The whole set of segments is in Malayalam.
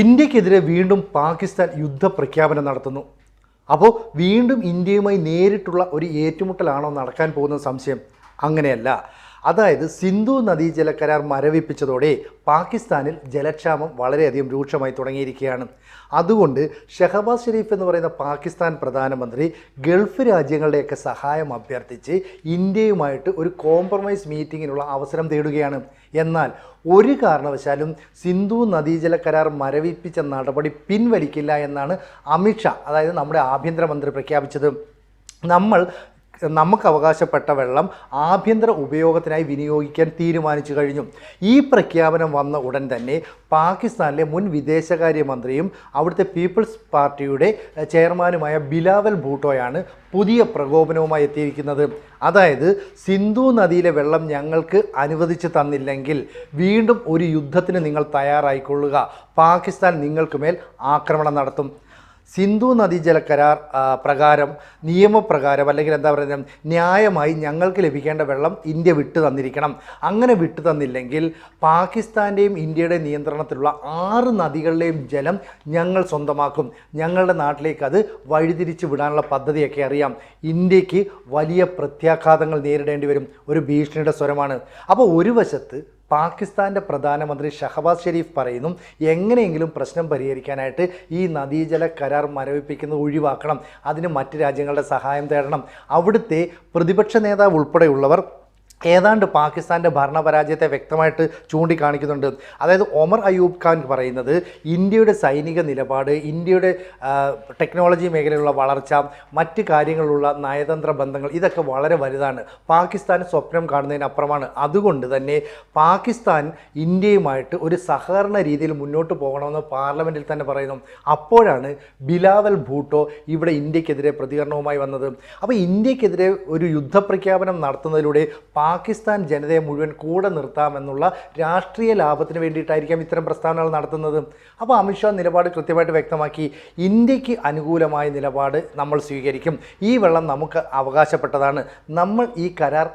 ഇന്ത്യക്കെതിരെ വീണ്ടും പാകിസ്ഥാൻ യുദ്ധ പ്രഖ്യാപനം നടത്തുന്നു. അപ്പോൾ വീണ്ടും ഇന്ത്യയുമായി നേരിട്ടുള്ള ഒരു ഏറ്റുമുട്ടലാണോ നടക്കാൻ പോകുന്ന സംശയം. അങ്ങനെയല്ല. അതായത് സിന്ധു നദീജല കരാർ മരവിപ്പിച്ചതോടെ പാകിസ്ഥാനിൽ ജലക്ഷാമം വളരെയധികം രൂക്ഷമായി തുടങ്ങിയിരിക്കുകയാണ്. അതുകൊണ്ട് ഷെഹബാസ് ഷെരീഫ് എന്ന് പറയുന്ന പാകിസ്ഥാൻ പ്രധാനമന്ത്രി ഗൾഫ് രാജ്യങ്ങളുടെയൊക്കെ സഹായം അഭ്യർത്ഥിച്ച് ഇന്ത്യയുമായിട്ട് ഒരു കോംപ്രമൈസ് മീറ്റിങ്ങിനുള്ള അവസരം തേടുകയാണ്. എന്നാൽ ഒരു കാരണവശാലും സിന്ധു നദീജല കരാർ മരവിപ്പിച്ച നടപടി പിൻവലിക്കില്ല എന്നാണ് അമിത്ഷാ അതായത് നമ്മുടെ ആഭ്യന്തരമന്ത്രി പ്രഖ്യാപിച്ചത്. നമ്മൾ നമുക്ക് അവകാശപ്പെട്ട വെള്ളം ആഭ്യന്തര ഉപയോഗത്തിനായി വിനിയോഗിക്കാൻ തീരുമാനിച്ചു കഴിഞ്ഞു. ഈ പ്രഖ്യാപനം വന്ന ഉടൻ തന്നെ പാകിസ്ഥാനിലെ മുൻ വിദേശകാര്യമന്ത്രിയും അവിടുത്തെ പീപ്പിൾസ് പാർട്ടിയുടെ ചെയർമാനുമായ ബിലാവൽ ഭൂട്ടോയാണ് പുതിയ പ്രകോപനവുമായി എത്തിയിരിക്കുന്നത്. അതായത് സിന്ധു നദിയിലെ വെള്ളം ഞങ്ങൾക്ക് അനുവദിച്ചു തന്നില്ലെങ്കിൽ വീണ്ടും ഒരു യുദ്ധത്തിന് നിങ്ങൾ തയ്യാറായിക്കൊള്ളുക. പാകിസ്ഥാൻ നിങ്ങൾക്ക് മേൽ ആക്രമണം നടത്തും. സിന്ധു നദീജല കരാർ പ്രകാരം നിയമപ്രകാരം അല്ലെങ്കിൽ എന്താ പറയുക ന്യായമായി ഞങ്ങൾക്ക് ലഭിക്കേണ്ട വെള്ളം ഇന്ത്യ വിട്ടു തന്നിരിക്കണം. അങ്ങനെ വിട്ടു തന്നില്ലെങ്കിൽ പാകിസ്ഥാന്റെയും ഇന്ത്യയുടെയും നിയന്ത്രണത്തിലുള്ള ആറ് നദികളിലെയും ജലം ഞങ്ങൾ സ്വന്തമാക്കും. ഞങ്ങളുടെ നാട്ടിലേക്ക് അത് വഴിതിരിച്ച് വിടാനുള്ള പദ്ധതിയൊക്കെ അറിയാം. ഇന്ത്യയ്ക്ക് വലിയ പ്രത്യാഘാതങ്ങൾ നേരിടേണ്ടി വരും. ഒരു ഭീഷണിയുടെ സ്വരമാണ്. അപ്പോൾ ഒരു വശത്ത് പാകിസ്ഥാന്റെ പ്രധാനമന്ത്രി ഷഹബാസ് ഷെരീഫ് പറയുന്നു എങ്ങനെയെങ്കിലും പ്രശ്നം പരിഹരിക്കാനായിട്ട് ഈ നദീജല കരാർ മരവിപ്പിക്കുന്നത് ഒഴിവാക്കണം. അതിന് മറ്റ് രാജ്യങ്ങളുടെ സഹായം തേടണം. അവിടുത്തെ പ്രതിപക്ഷ നേതാവ് ഉൾപ്പെടെയുള്ളവർ ഏതാണ്ട് പാകിസ്ഥാന്റെ ഭരണപരാജയത്തെ വ്യക്തമായിട്ട് ചൂണ്ടിക്കാണിക്കുന്നുണ്ട്. അതായത് ഒമർ അയൂബ് ഖാൻ പറയുന്നത് ഇന്ത്യയുടെ സൈനിക നിലപാട് ഇന്ത്യയുടെ ടെക്നോളജി മേഖലയിലുള്ള വളർച്ച മറ്റ് കാര്യങ്ങളുള്ള നയതന്ത്ര ബന്ധങ്ങൾ ഇതൊക്കെ വളരെ വലുതാണ്. പാകിസ്ഥാൻ സ്വപ്നം കാണുന്നതിനപ്പുറമാണ് അതുകൊണ്ട് തന്നെ പാകിസ്ഥാൻ ഇന്ത്യയുമായിട്ട് ഒരു സഹകരണ രീതിയിൽ മുന്നോട്ട് പോകണമെന്ന് പാർലമെന്റിൽ തന്നെ പറയുന്നു. അപ്പോഴാണ് ബിലാവൽ ഭൂട്ടോ ഇവിടെ ഇന്ത്യക്കെതിരെ പ്രതികരണവുമായി വന്നത്. അപ്പോൾ ഇന്ത്യക്കെതിരെ ഒരു യുദ്ധപ്രഖ്യാപനം നടത്തുന്നതിലൂടെ പാകിസ്ഥാൻ ജനതയെ മുഴുവൻ കൂടെ നിർത്താമെന്നുള്ള രാഷ്ട്രീയ ലാഭത്തിന് വേണ്ടിയിട്ടായിരിക്കാം ഇത്തരം പ്രസ്താവനകൾ നടത്തുന്നത്. അപ്പോൾ അമിത്ഷാ നിലപാട് കൃത്യമായിട്ട് വ്യക്തമാക്കി. ഇന്ത്യയ്ക്ക് അനുകൂലമായ നിലപാട് നമ്മൾ സ്വീകരിക്കും. ഈ വെള്ളം നമുക്ക് അവകാശപ്പെട്ടതാണ്. നമ്മൾ ഈ കരാർ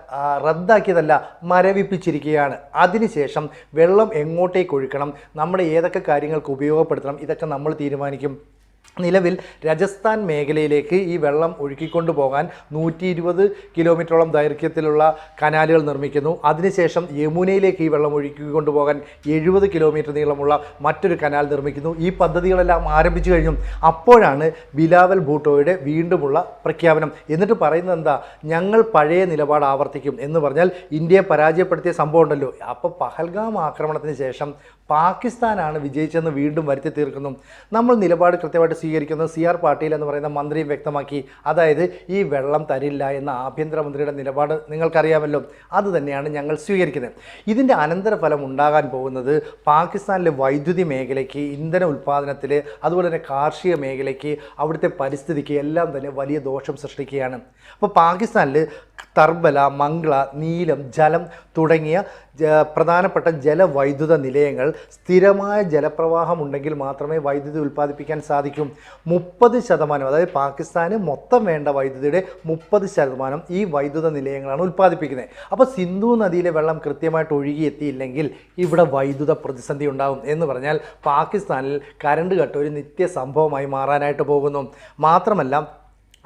റദ്ദാക്കിയതല്ല മരവിപ്പിച്ചിരിക്കുകയാണ്. അതിനുശേഷം വെള്ളം എങ്ങോട്ടേക്ക് ഒഴുക്കണം? നമ്മുടെ ഏതൊക്കെ കാര്യങ്ങൾക്ക് ഉപയോഗപ്പെടുത്തണം? ഇതൊക്കെ നമ്മൾ തീരുമാനിക്കും. നിലവിൽ രാജസ്ഥാൻ മേഖലയിലേക്ക് ഈ വെള്ളം ഒഴുക്കിക്കൊണ്ടു പോകാൻ നൂറ്റി ഇരുപത് കിലോമീറ്ററോളം ദൈർഘ്യത്തിലുള്ള കനാലുകൾ നിർമ്മിക്കുന്നു. അതിനുശേഷം യമുനയിലേക്ക് ഈ വെള്ളം ഒഴുക്കിക്കൊണ്ടു പോകാൻ എഴുപത് കിലോമീറ്റർ നീളമുള്ള മറ്റൊരു കനാൽ നിർമ്മിക്കുന്നു. ഈ പദ്ധതികളെല്ലാം ആരംഭിച്ചു കഴിഞ്ഞു. അപ്പോഴാണ് ബിലാവൽ ഭൂട്ടോയുടെ വീണ്ടുമുള്ള പ്രഖ്യാപനം. എന്നിട്ട് പറയുന്നത് എന്താ? ഞങ്ങൾ പഴയ നിലപാട് ആവർത്തിക്കും എന്ന് പറഞ്ഞാൽ ഇന്ത്യയെ പരാജയപ്പെടുത്തിയ സംഭവം ഉണ്ടല്ലോ. അപ്പോൾ പഹൽഗാം ആക്രമണത്തിന് ശേഷം പാകിസ്ഥാനാണ് വിജയിച്ചെന്ന് വീണ്ടും വരുത്തി തീർക്കുന്നു. നമ്മൾ നിലപാട് കൃത്യമായിട്ട് സ്വീകരിക്കുന്നത് സി ആർ പാട്ടീൽ എന്ന് പറയുന്ന മന്ത്രിയും വ്യക്തമാക്കി. അതായത് ഈ വെള്ളം തരില്ല എന്ന ആഭ്യന്തരമന്ത്രിയുടെ നിലപാട് നിങ്ങൾക്കറിയാമല്ലോ. അത് തന്നെയാണ് ഞങ്ങൾ സ്വീകരിക്കുന്നത്. ഇതിന്റെ അനന്തരഫലം ഉണ്ടാകാൻ പോകുന്നത് പാകിസ്ഥാനിലെ വൈദ്യുതി മേഖലയ്ക്ക് ഇന്ധന ഉൽപ്പാദനത്തിൽ അതുപോലെ തന്നെ കാർഷിക മേഖലയ്ക്ക് അവിടുത്തെ പരിസ്ഥിതിക്ക് എല്ലാം തന്നെ വലിയ ദോഷം സൃഷ്ടിക്കുകയാണ്. അപ്പോൾ പാകിസ്ഥാനിൽ തർബല മംഗ്ല നീലം ജലം തുടങ്ങിയ പ്രധാനപ്പെട്ട ജലവൈദ്യുത നിലയങ്ങൾ സ്ഥിരമായ ജലപ്രവാഹം ഉണ്ടെങ്കിൽ മാത്രമേ വൈദ്യുതി ഉൽപ്പാദിപ്പിക്കാൻ സാധിക്കും. മുപ്പത് ശതമാനം അതായത് പാകിസ്ഥാന് മൊത്തം വേണ്ട വൈദ്യുതിയുടെ മുപ്പത് ശതമാനം ഈ വൈദ്യുത നിലയങ്ങളാണ് ഉൽപ്പാദിപ്പിക്കുന്നത്. അപ്പോൾ സിന്ധു നദിയിലെ വെള്ളം കൃത്യമായിട്ട് ഒഴുകിയെത്തിയില്ലെങ്കിൽ ഇവിടെ വൈദ്യുത പ്രതിസന്ധി ഉണ്ടാകും എന്ന് പറഞ്ഞാൽ പാകിസ്ഥാനിൽ കരണ്ട് കട്ട് ഒരു നിത്യ സംഭവമായി മാറാനായിട്ട് പോകുന്നു. മാത്രമല്ല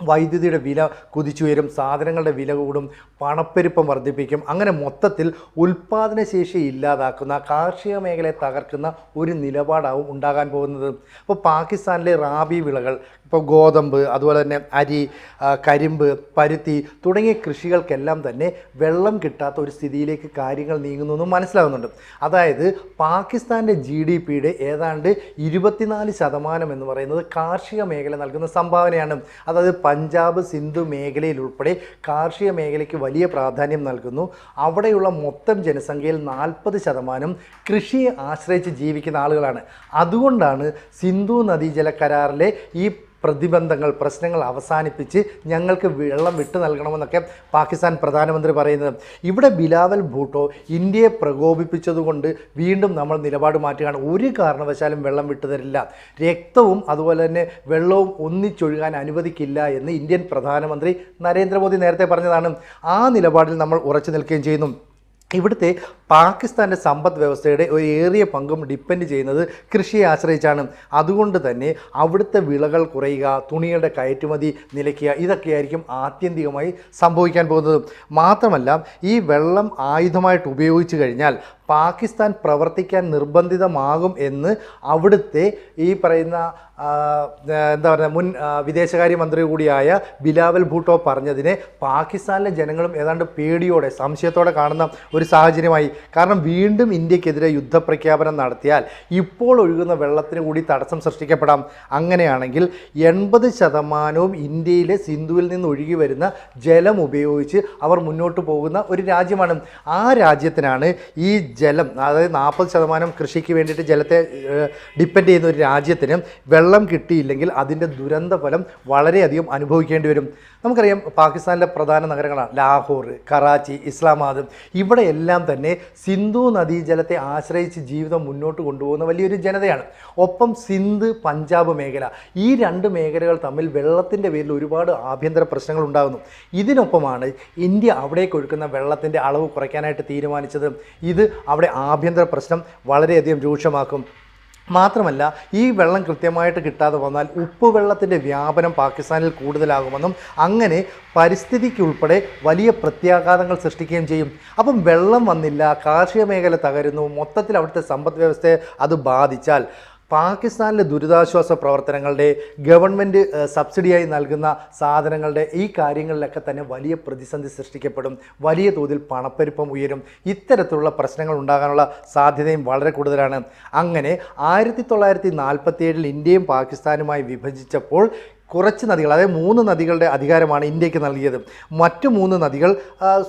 വൈദ്യുതിയുടെ വില കുതിച്ചുയരും സാധനങ്ങളുടെ വില കൂടും പണപ്പെരുപ്പം വർദ്ധിപ്പിക്കും. അങ്ങനെ മൊത്തത്തിൽ ഉൽപ്പാദനശേഷി ഇല്ലാതാക്കുന്ന കാർഷിക മേഖലയെ തകർക്കുന്ന ഒരു നിലപാടാവും ഉണ്ടാകാൻ പോകുന്നത്. അപ്പോൾ പാകിസ്ഥാനിലെ റാബി വിളകൾ ഇപ്പോൾ ഗോതമ്പ് അതുപോലെ തന്നെ അരി കരിമ്പ് പരുത്തി തുടങ്ങിയ കൃഷികൾക്കെല്ലാം തന്നെ വെള്ളം കിട്ടാത്ത ഒരു സ്ഥിതിയിലേക്ക് കാര്യങ്ങൾ നീങ്ങുന്നു എന്ന് മനസ്സിലാകുന്നുണ്ട്. അതായത് പാകിസ്ഥാന്റെ ജി ഡി പിയുടെ ഏതാണ്ട് ഇരുപത്തിനാല് ശതമാനം എന്ന് പറയുന്നത് കാർഷിക മേഖല നൽകുന്ന സംഭാവനയാണ്. അതായത് പഞ്ചാബ് സിന്ധു മേഖലയിൽ ഉൾപ്പെടെ കാർഷിക മേഖലയ്ക്ക് വലിയ പ്രാധാന്യം നൽകുന്നു. അവിടെയുള്ള മൊത്തം ജനസംഖ്യയിൽ നാൽപ്പത് ശതമാനം കൃഷിയെ ആശ്രയിച്ച് ജീവിക്കുന്ന ആളുകളാണ്. അതുകൊണ്ടാണ് സിന്ധു നദീജല കരാറിലെ ഈ പ്രതിബന്ധങ്ങൾ പ്രശ്നങ്ങൾ അവസാനിപ്പിച്ച് ഞങ്ങൾക്ക് വെള്ളം വിട്ടു നൽകണമെന്നൊക്കെ പാകിസ്ഥാൻ പ്രധാനമന്ത്രി പറയുന്നത്. ഇവിടെ ബിലാവൽ ഭൂട്ടോ ഇന്ത്യയെ പ്രകോപിപ്പിച്ചതുകൊണ്ട് വീണ്ടും നമ്മൾ നിലപാട് മാറ്റുകയാണ്. ഒരു കാരണവശാലും വെള്ളം വിട്ടുതരില്ല രക്തവും അതുപോലെ തന്നെ വെള്ളവും ഒന്നിച്ചൊഴുകാൻ അനുവദിക്കില്ല എന്ന് ഇന്ത്യൻ പ്രധാനമന്ത്രി നരേന്ദ്രമോദി നേരത്തെ പറഞ്ഞതാണ്. ആ നിലപാടിൽ നമ്മൾ ഉറച്ചു നിൽക്കുകയും ചെയ്യുന്നു. ഇവിടുത്തെ പാകിസ്ഥാന്റെ സമ്പദ് വ്യവസ്ഥയുടെ ഒരു ഏറിയ പങ്കും ഡിപ്പെൻഡ് ചെയ്യുന്നത് കൃഷിയെ ആശ്രയിച്ചാണ്. അതുകൊണ്ട് തന്നെ അവിടുത്തെ വിളകൾ കുറയുക തുണികളുടെ കയറ്റുമതി നിലയ്ക്കുക ഇതൊക്കെയായിരിക്കും ആത്യന്തികമായി സംഭവിക്കാൻ പോകുന്നത്. മാത്രമല്ല ഈ വെള്ളം ആയുധമായിട്ട് ഉപയോഗിച്ചു കഴിഞ്ഞാൽ പാകിസ്ഥാൻ പ്രവർത്തിക്കാൻ നിർബന്ധിതമാകും എന്ന് അവിടുത്തെ ഈ പറയുന്ന എന്താ പറയുക മുൻ വിദേശകാര്യമന്ത്രി കൂടിയായ ബിലാവൽ ഭൂട്ടോ പറഞ്ഞതിനെ പാകിസ്ഥാനിലെ ജനങ്ങളും ഏതാണ്ട് പേടിയോടെ സംശയത്തോടെ കാണുന്ന ഒരു സാഹചര്യമായി. കാരണം വീണ്ടും ഇന്ത്യക്കെതിരെ യുദ്ധപ്രഖ്യാപനം നടത്തിയാൽ ഇപ്പോൾ ഒഴുകുന്ന വെള്ളത്തിന് കൂടി തടസ്സം സൃഷ്ടിക്കപ്പെടാം. അങ്ങനെയാണെങ്കിൽ എൺപത് ശതമാനവും ഇന്ത്യയിലെ സിന്ധുവിൽ നിന്ന് ഒഴുകി വരുന്ന ജലം ഉപയോഗിച്ച് അവർ മുന്നോട്ട് പോകുന്ന ഒരു രാജ്യമാണ്. ആ രാജ്യത്തിനാണ് ഈ ജലം അതായത് നാൽപ്പത് ശതമാനം കൃഷിക്ക് വേണ്ടിയിട്ട് ജലത്തെ ഡിപ്പെൻഡ് ചെയ്യുന്ന ഒരു രാജ്യത്തിന് വെള്ളം കിട്ടിയില്ലെങ്കിൽ അതിന്റെ ദുരന്ത ഫലം വളരെയധികം അനുഭവിക്കേണ്ടി വരും. നമുക്കറിയാം പാകിസ്ഥാനിലെ പ്രധാന നഗരങ്ങളാണ് ലാഹോർ കറാച്ചി ഇസ്ലാമാബാദ്. ഇവിടെയെല്ലാം തന്നെ സിന്ധു നദീജലത്തെ ആശ്രയിച്ച് ജീവിതം മുന്നോട്ട് കൊണ്ടുപോകുന്ന വലിയൊരു ജനതയാണ്. ഒപ്പം സിന്ധ് പഞ്ചാബ് മേഖല ഈ രണ്ട് മേഖലകൾ തമ്മിൽ വെള്ളത്തിന്റെ പേരിൽ ഒരുപാട് ആഭ്യന്തര പ്രശ്നങ്ങൾ ഉണ്ടാകുന്നു. ഇതിനൊപ്പമാണ് ഇന്ത്യ അവിടേക്ക് ഒഴുക്കുന്ന വെള്ളത്തിന്റെ അളവ് കുറയ്ക്കാനായിട്ട് തീരുമാനിച്ചത്. ഇത് അവിടെ ആഭ്യന്തര പ്രശ്നം വളരെയധികം രൂക്ഷമാക്കും. മാത്രമല്ല ഈ വെള്ളം കൃത്യമായിട്ട് കിട്ടാതെ വന്നാൽ ഉപ്പുവെള്ളത്തിന്റെ വ്യാപനം പാകിസ്ഥാനിൽ കൂടുതലാകുമെന്നും അങ്ങനെ പരിസ്ഥിതിക്കുൾപ്പെടെ വലിയ പ്രത്യാഘാതങ്ങൾ സൃഷ്ടിക്കുകയും ചെയ്യും. അപ്പം വെള്ളം വന്നില്ല കാർഷിക മേഖല തകരുന്നു മൊത്തത്തിൽ അവിടുത്തെ സമ്പദ് വ്യവസ്ഥയെ അത് ബാധിച്ചാൽ പാകിസ്ഥാനിലെ ദുരിതാശ്വാസ പ്രവർത്തനങ്ങളുടെ ഗവൺമെന്റ് സബ്സിഡിയായി നൽകുന്ന സാധനങ്ങളുടെ ഈ കാര്യങ്ങളിലൊക്കെ തന്നെ വലിയ പ്രതിസന്ധി സൃഷ്ടിക്കപ്പെടും. വലിയ തോതിൽ പണപ്പെരുപ്പം ഉയരും. ഇത്തരത്തിലുള്ള പ്രശ്നങ്ങൾ ഉണ്ടാകാനുള്ള സാധ്യതയും വളരെ കൂടുതലാണ്. അങ്ങനെ ആയിരത്തി തൊള്ളായിരത്തി ഇന്ത്യയും പാകിസ്ഥാനുമായി വിഭജിച്ചപ്പോൾ കുറച്ച് നദികൾ അതായത് മൂന്ന് നദികളുടെ അധികാരമാണ് ഇന്ത്യയ്ക്ക് നൽകിയത്. മറ്റു മൂന്ന് നദികൾ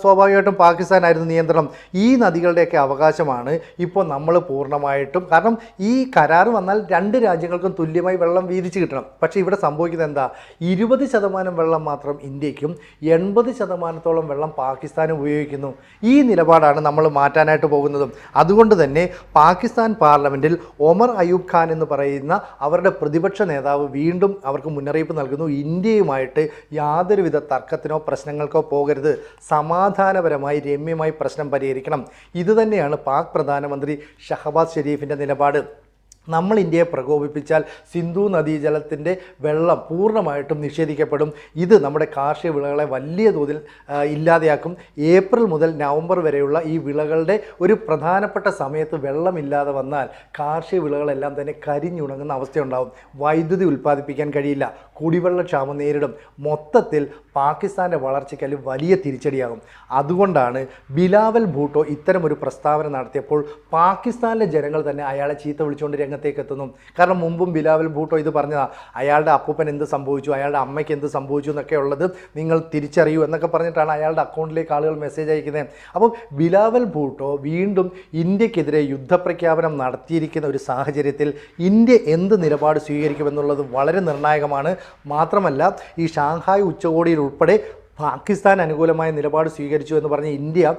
സ്വാഭാവികമായിട്ടും പാകിസ്ഥാനായിരുന്നു നിയന്ത്രണം. ഈ നദികളുടെയൊക്കെ അവകാശമാണ് ഇപ്പോൾ നമ്മൾ പൂർണമായിട്ടും. കാരണം ഈ കരാർ വന്നാൽ രണ്ട് രാജ്യങ്ങൾക്കും തുല്യമായി വെള്ളം വീതിച്ച് കിട്ടണം. പക്ഷേ ഇവിടെ സംഭവിക്കുന്നത് എന്താ? ഇരുപത് ശതമാനം വെള്ളം മാത്രം ഇന്ത്യക്കും എൺപത് ശതമാനത്തോളം വെള്ളം പാകിസ്ഥാനും ഉപയോഗിക്കുന്നു. ഈ നിലപാടാണ് നമ്മൾ മാറ്റാനായിട്ട് പോകുന്നതും. അതുകൊണ്ട് തന്നെ പാകിസ്ഥാൻ പാർലമെന്റിൽ ഒമർ അയൂബ് ഖാൻ എന്ന് പറയുന്ന അവരുടെ പ്രതിപക്ഷ നേതാവ് വീണ്ടും അവർക്ക് മുന്നറിയിപ്പ് നൽകുന്നു. ഇന്ത്യയുമായിട്ട് യാതൊരുവിധ തർക്കത്തിനോ പ്രശ്നങ്ങൾക്കോ പോകരുത്. സമാധാനപരമായി രമ്യമായി പ്രശ്നം പരിഹരിക്കണം. ഇതുതന്നെയാണ് പാക് പ്രധാനമന്ത്രി ഷഹബാസ് ഷെരീഫിന്റെ നിലപാട്. നമ്മൾ ഇന്ത്യയെ പ്രകോപിപ്പിച്ചാൽ സിന്ധു നദീജലത്തിന്റെ വെള്ളം പൂർണമായിട്ടും നിഷേധിക്കപ്പെടും. ഇത് നമ്മുടെ കാർഷിക വിളകളെ വലിയ തോതിൽ ഇല്ലാതെയാക്കും. ഏപ്രിൽ മുതൽ നവംബർ വരെയുള്ള ഈ വിളകളുടെ ഒരു പ്രധാനപ്പെട്ട സമയത്ത് വെള്ളമില്ലാതെ വന്നാൽ കാർഷിക വിളകളെല്ലാം തന്നെ കരിഞ്ഞുണങ്ങുന്ന അവസ്ഥയുണ്ടാകും വൈദ്യുതി ഉൽപ്പാദിപ്പിക്കാൻ കഴിയില്ല. കുടിവെള്ളക്ഷാമം നേരിടും. മൊത്തത്തിൽ പാകിസ്ഥാന്റെ വളർച്ചയ്ക്ക് വലിയ തിരിച്ചടിയാകും. അതുകൊണ്ടാണ് ബിലാവൽ ഭൂട്ടോ ഇത്തരമൊരു പ്രസ്താവന നടത്തിയപ്പോൾ പാകിസ്ഥാനിലെ ജനങ്ങൾ തന്നെ അയാളെ ചീത്ത വിളിച്ചുകൊണ്ട് രംഗത്തേക്ക് എത്തുന്നു കാരണം മുമ്പും ബിലാവൽ ഭൂട്ടോ ഇത് പറഞ്ഞതാ അയാളുടെ അപ്പൂപ്പൻ എന്ത് സംഭവിച്ചു അയാളുടെ അമ്മയ്ക്ക് എന്ത് സംഭവിച്ചു എന്നൊക്കെ ഉള്ളത് നിങ്ങൾ തിരിച്ചറിയൂ എന്നൊക്കെ പറഞ്ഞിട്ടാണ് അയാളുടെ അക്കൗണ്ടിലേക്ക് ആളുകൾ മെസ്സേജ് അയക്കുന്നത് അപ്പം ബിലാവൽ ഭൂട്ടോ വീണ്ടും ഇന്ത്യക്കെതിരെ യുദ്ധപ്രഖ്യാപനം നടത്തിയിരിക്കുന്ന ഒരു സാഹചര്യത്തിൽ ഇന്ത്യ എന്ത് നിലപാട് സ്വീകരിക്കുമെന്നുള്ളത് വളരെ നിർണായകമാണ്. മാത്രമല്ല ഈ ഷാങ്ഹായ് ഉച്ചകോടിയിൽ ഉൾപ്പെടെ പാകിസ്ഥാൻ അനുകൂലമായ നിലപാട് സ്വീകരിച്ചു എന്ന് പറഞ്ഞ് ഇന്ത്യ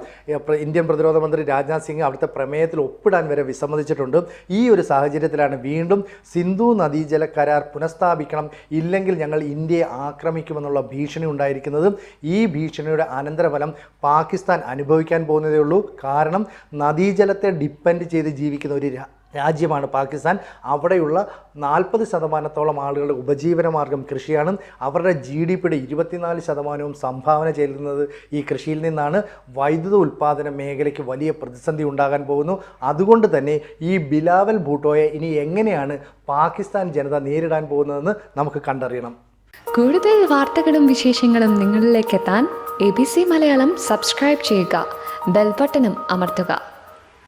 ഇന്ത്യൻ പ്രതിരോധ മന്ത്രി രാജ്നാഥ് സിംഗ് അവിടുത്തെ പ്രമേയത്തിൽ ഒപ്പിടാൻ വരെ വിസമ്മതിച്ചിട്ടുണ്ട്. ഈ ഒരു സാഹചര്യത്തിലാണ് വീണ്ടും സിന്ധു നദീജല കരാർ പുനഃസ്ഥാപിക്കണം ഇല്ലെങ്കിൽ ഞങ്ങൾ ഇന്ത്യയെ ആക്രമിക്കുമെന്നുള്ള ഭീഷണി ഉണ്ടായിരിക്കുന്നത്. ഈ ഭീഷണിയുടെ അനന്തരഫലം പാകിസ്ഥാൻ അനുഭവിക്കാൻ പോകുന്നതേ ഉള്ളൂ കാരണം നദീജലത്തെ ഡിപ്പെൻഡ് ചെയ്ത് ജീവിക്കുന്ന ഒരു രാജ്യമാണ് പാകിസ്ഥാൻ. അവിടെയുള്ള നാൽപ്പത് ശതമാനത്തോളം ആളുകളുടെ ഉപജീവനമാർഗം കൃഷിയാണ്. അവരുടെ ജി ഡി പിയുടെ ഇരുപത്തിനാല് ശതമാനവും സംഭാവന ചെയ്യുന്നത് ഈ കൃഷിയിൽ നിന്നാണ്. വൈദ്യുത ഉൽപ്പാദന മേഖലയ്ക്ക് വലിയ പ്രതിസന്ധി ഉണ്ടാകാൻ പോകുന്നു. അതുകൊണ്ട് തന്നെ ഈ ബിലാവൽ ഭൂട്ടോയെ ഇനി എങ്ങനെയാണ് പാകിസ്ഥാൻ ജനത നേരിടാൻ പോകുന്നതെന്ന് നമുക്ക് കണ്ടറിയണം. കൂടുതൽ വാർത്തകളും വിശേഷങ്ങളും നിങ്ങളിലേക്ക് എത്താൻ A B C Malayalam subscribe ചെയ്യുക. ബെൽബട്ടനും അമർത്തുക.